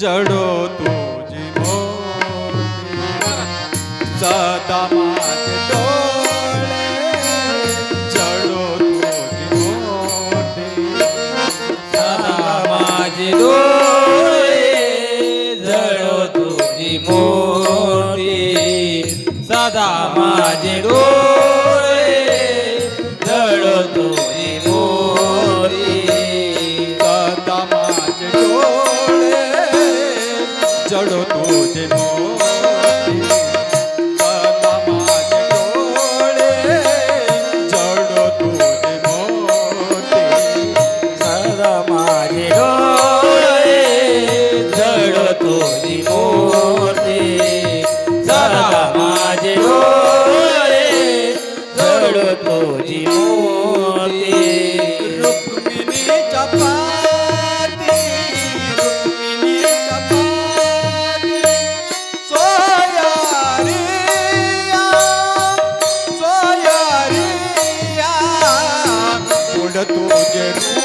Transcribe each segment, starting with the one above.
जडो तुझी सदा माझे डोळे जडो तुझी सदा माझे डोळे जडो तुझी मोठी सदा माझे डोळे तुझे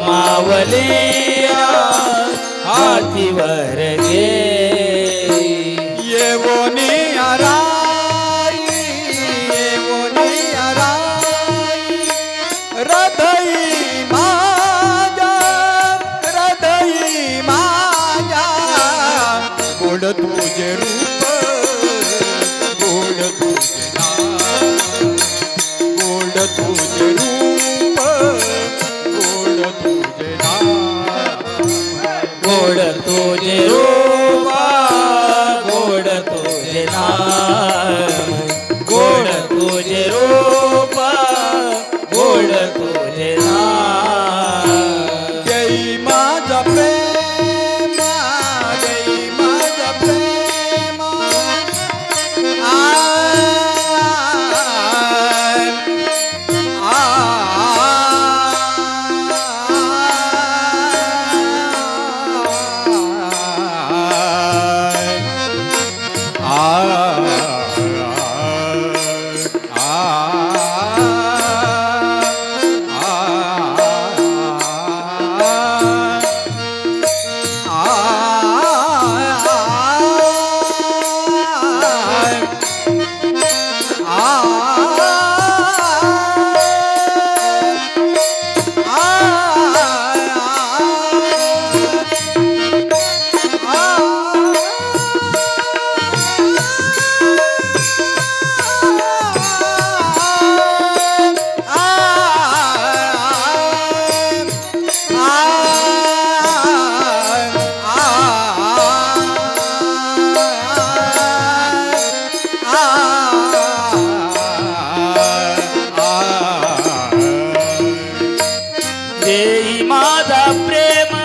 मावले हातीवर गे येवोनी अराई येवोनी अराई हृदय माझ्या हृदय माझ्या. गोड तुझे poderoso. queimada prema.